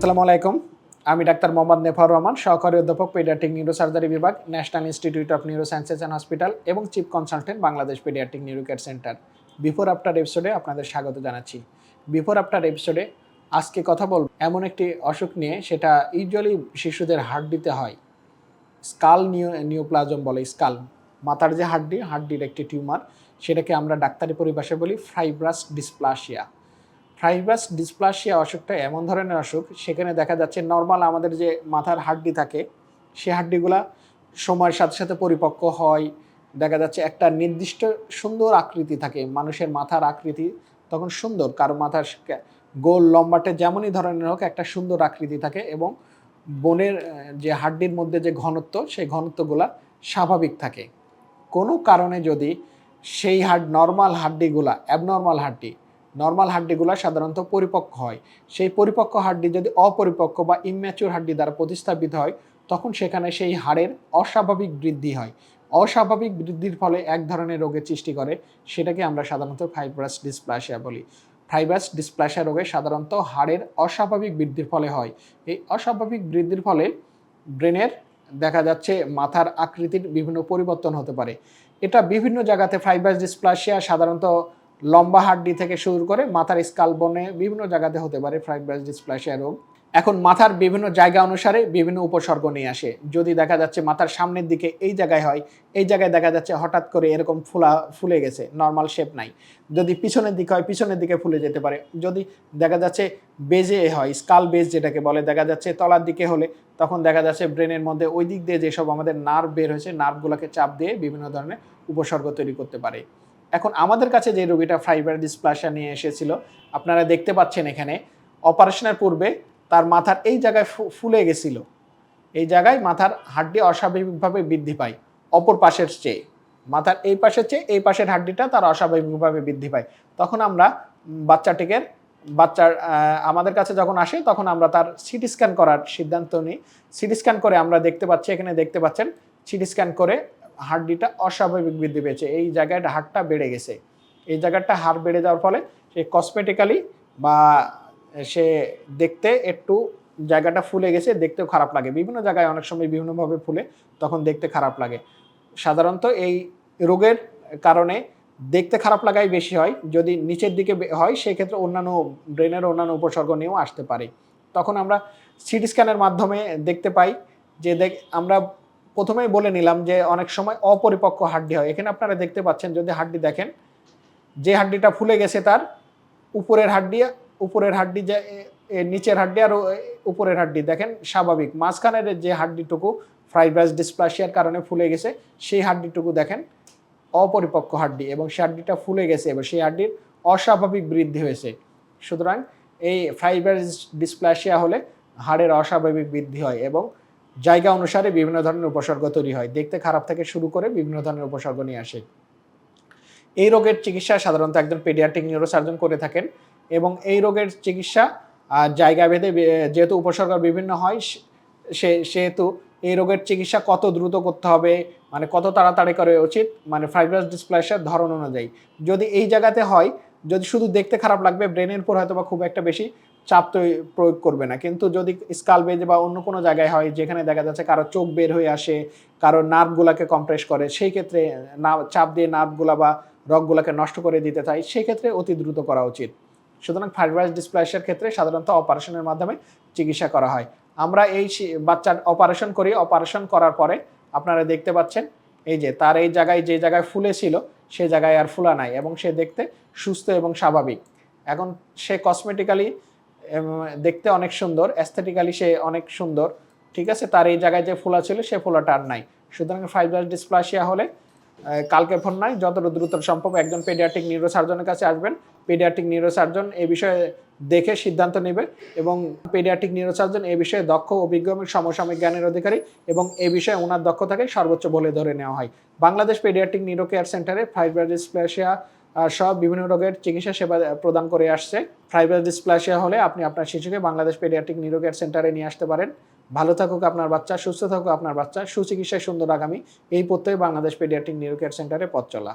আসসালামু আলাইকুম। আমি ডাক্তার মোহাম্মদ নেফার রহমান, সহকারী অধ্যাপক, পেডিয়াট্রিক নিউরোসার্জারি বিভাগ, National Institute of Neuro Sciences and Hospital এবং chief consultant, Bangladesh paediatric neuro care centre. Before after এপিসোডে আপনাদের স্বাগত জানাচ্ছি। বিফোর আফটার এপিসোডে আজকে কথা বলব এমন একটি অসুখ নিয়ে, সেটা ইউজুয়ালি শিশুদের হাড্ডিতে হয়। স্কাল নিও নিওপ্লাজম বলে, স্কাল। মাথার যে হাড্ডি, হাড্ডির একটি টিউমার, সেটাকে আমরা ডাক্তারি পরিভাষায় বলি ফাইব্রাস ডিসপ্লাসিয়া। ফাইব্রাস ডিসপ্লাসিয়া অসুখটা এমন ধরনের অসুখ, সেখানে দেখা যাচ্ছে নর্মাল আমাদের যে মাথার হাড্ডি থাকে, সে হাড্ডিগুলা সময়ের সাথে সাথে পরিপক্ক হয়। দেখা যাচ্ছে একটা নির্দিষ্ট সুন্দর আকৃতি থাকে, মানুষের মাথার আকৃতি তখন সুন্দর, কারও মাথার গোল লম্বাটে যেমনই ধরনের হোক, একটা সুন্দর আকৃতি থাকে এবং বনের যে হাড্ডির মধ্যে যে ঘনত্ব, সেই ঘনত্বগুলা স্বাভাবিক থাকে। কোনো কারণে যদি সেই হাড নর্মাল হাড্ডিগুলা অ্যাবনর্মাল হাড্ডি নর্মাল হাড্ডিগুলো সাধারণত পরিপক্ক হয়। সেই পরিপক্ক হাড্ডি যদি অপরিপক্ক বা ইম্যাচুর হাড্ডি দ্বারা প্রতিস্থাপিত হয়, তখন সেখানে সেই হাড়ের অস্বাভাবিক বৃদ্ধি হয়। অস্বাভাবিক বৃদ্ধির ফলে এক ধরনের রোগের সৃষ্টি করে, সেটাকে আমরা সাধারণত ফাইব্রাস ডিসপ্লাসিয়া বলি। ফাইব্রাস ডিসপ্লাসিয়া রোগে সাধারণত হাড়ের অস্বাভাবিক বৃদ্ধির ফলে হয়। এই অস্বাভাবিক বৃদ্ধির ফলে ব্রেনের দেখা যাচ্ছে মাথার আকৃতির বিভিন্ন পরিবর্তন হতে পারে। এটা বিভিন্ন জায়গাতে ফাইব্রাস ডিসপ্লাসিয়া সাধারণত লম্বা হাড্ডি থেকে শুরু করে মাথার স্কাল বনে বিভিন্ন জায়গাতে হতে পারে ফাইব্রাস ডিসপ্লাসিয়া রোগ। এখন মাথার বিভিন্ন জায়গা অনুসারে বিভিন্ন উপসর্গ নিয়ে আসে। যদি দেখা যাচ্ছে মাথার সামনের দিকে এই জায়গায় হয়, এই জায়গায় দেখা যাচ্ছে হঠাৎ করে এরকম ফুলা, ফুলে গেছে নর্মাল শেপ নাই। যদি পিছনের দিকে হয়, পিছনের দিকে ফুলে যেতে পারে। যদি দেখা যাচ্ছে বেজে হয় স্কাল বেজ যেটাকে বলে, দেখা যাচ্ছে তলার দিকে হলে, তখন দেখা যাচ্ছে ব্রেনের মধ্যে ওই দিক দিয়ে যেসব আমাদের নার্ভ বের হয়েছে নার্ভগুলোকে চাপ দিয়ে বিভিন্ন ধরনের উপসর্গ তৈরি করতে পারে। এখন আমাদের কাছে যে রোগীটা ফাইবার ডিসপ্লাসিয়া নিয়ে এসেছিল, আপনারা দেখতে পাচ্ছেন এখানে, অপারেশনের পূর্বে তার মাথার এই জায়গায় ফুলে গেছিল। এই জায়গায় মাথার হাড্ডি অস্বাভাবিকভাবে বৃদ্ধি পায়, অপর পাশের চেয়ে। মাথার এই পাশের চেয়ে, এই পাশের হাড্ডিটা তার অস্বাভাবিকভাবে বৃদ্ধি পায়। তখন আমরা বাচ্চাটিকে, বাচ্চার আমাদের কাছে যখন আসে, তখন আমরা তার সিটি স্ক্যান করার সিদ্ধান্ত নিই। সিটি স্ক্যান করে আমরা দেখতে পাচ্ছি, এখানে দেখতে পাচ্ছেন, সিটি স্ক্যান করে হাড্ডিটা অস্বাভাবিক বৃদ্ধি পেয়েছে। এই জায়গায় হাড়টা বেড়ে গেছে। এই জায়গাটা হাড় বেড়ে যাওয়ার ফলে সে কসমেটিক্যালি বা সে দেখতে একটু জায়গাটা ফুলে গেছে, দেখতেও খারাপ লাগে। বিভিন্ন জায়গায় অনেক সময় বিভিন্নভাবে ফুলে, তখন দেখতে খারাপ লাগে। সাধারণত এই রোগের কারণে দেখতে খারাপ লাগাই বেশি হয়। যদি নিচের দিকে হয়, সেক্ষেত্রে অন্যান্য ব্রেনের অন্যান্য উপসর্গ নিয়েও আসতে পারে। তখন আমরা সিটি স্ক্যানের মাধ্যমে দেখতে পাই যে দেখ আমরা প্রথমেই বলে নিলাম যে অনেক সময় অপরিপক্ক হাড্ডি হয়। এখানে আপনারা দেখতে পাচ্ছেন, যদি হাড্ডি দেখেন, যে হাড্ডিটা ফুলে গেছে তার উপরের হাড্ডি উপরের হাড্ডি যে নিচের হাড্ডি আর উপরের হাড্ডি। দেখেন, স্বাভাবিক। মাঝখানের যে হাড্ডিটুকু ফ্রাইব্রাস ডিসপ্লাসিয়ার কারণে ফুলে গেছে, সেই হাড্ডিটুকু দেখেন, অপরিপক্ক হাড্ডি এবং সেই হাড্ডিটা ফুলে গেছে এবং সেই হাড্ডির অস্বাভাবিক বৃদ্ধি হয়েছে। সুতরাং এই ফাইব্রাস ডিসপ্লাসিয়া হলে হাড়ের অস্বাভাবিক বৃদ্ধি হয় এবং জায়গা অনুসারে বিভিন্ন ধরনের উপসর্গ তৈরি হয়। দেখতে খারাপ থেকে শুরু করে বিভিন্ন ধরনের উপসর্গ নিয়ে আসে। এই রোগের চিকিৎসা সাধারণত একজন পেডিয়াট্রিক নিউরোসার্জন করে থাকেন এবং এই রোগের চিকিৎসা জায়গা ভেদে যেহেতু উপসর্গ বিভিন্ন হয়, সে- সেহেতু এই রোগের চিকিৎসা কত দ্রুত করতে হবে মানে কত তাড়াতাড়ি করে উচিত মানে ফাইব্রাস ডিসপ্লাসিয়ার ধরন অনুযায়ী। যদি এই জায়গাতে হয়, যদি শুধু দেখতে খারাপ লাগবে ব্রেনের উপর হয়তো বা খুব একটা বেশি চাপ তো প্রয়োগ করবে না। কিন্তু যদি স্কাল বেজ বা অন্য কোনো জায়গায় হয়, যেখানে দেখা যাচ্ছে কারও চোখ বের হয়ে আসে, কারও নার্ভগুলোকে কম্প্রেস করে, সেই ক্ষেত্রে না, চাপ দিয়ে নার্ভগুলা বা রগগুলোকে নষ্ট করে দিতে চাই সেই ক্ষেত্রে অতি দ্রুত করা উচিত। সুতরাং ফাইব্রাস ডিসপ্লাসিয়ার ক্ষেত্রে সাধারণত অপারেশনের মাধ্যমে চিকিৎসা করা হয়। আমরা এই বাচ্চার অপারেশন করি। অপারেশন করার পরে আপনারা দেখতে পাচ্ছেন, এই যে তার এই জায়গায় যে জায়গায় ফুলে ছিল, সে জায়গায় আর ফুলা নাই এবং সে দেখতে সুস্থ এবং স্বাভাবিক। এখন সে কসমেটিক্যালি দেখতে অনেক সুন্দর অ্যাস্থেটিক্যালি সে অনেক সুন্দর। ঠিক আছে? তার এই জায়গায় যে ফোলা ছিল সে ফোলাটা আর নাই। সুতরাং ফাইব্রাস ডিসপ্লাসিয়া হলে কালকে ফোন নাই যতটা দ্রুত সম্ভব একজন পেডিয়াট্রিক নিউরোসার্জনের কাছে আসবেন। পেডিয়াট্রিক নিউরোসার্জন এ বিষয়ে দেখে সিদ্ধান্ত নেবে এবং পেডিয়াট্রিক নিউরোসার্জন এ বিষয়ে দক্ষ অভিজ্ঞ এবং সমসাময়িক জ্ঞানের অধিকারী এবং এ বিষয়ে ওনার দক্ষতাকে সর্বোচ্চ বলে ধরে নেওয়া হয়। বাংলাদেশ পেডিয়াট্রিক নিউরো কেয়ার সেন্টারে ফাইব্রাস ডিসপ্লাসিয়া আহ, সব বিভিন্ন রোগের চিকিৎসা সেবা প্রদান করে আসছে। ফাইবার ডিসপ্লাসিয়া হলে আপনি আপনার শিশুকে বাংলাদেশ পেডিয়াট্রিক নিরোগের সেন্টারে নিয়ে আসতে পারেন। ভালো থাকুক আপনার বাচ্চা, সুস্থ থাকুক আপনার বাচ্চা। সুচিকিৎসায় সুন্দর আগামী। এই প্রত্যয়ে বাংলাদেশ পেডিয়াট্রিক নিউরো কেয়ার সেন্টারে পথ চলা।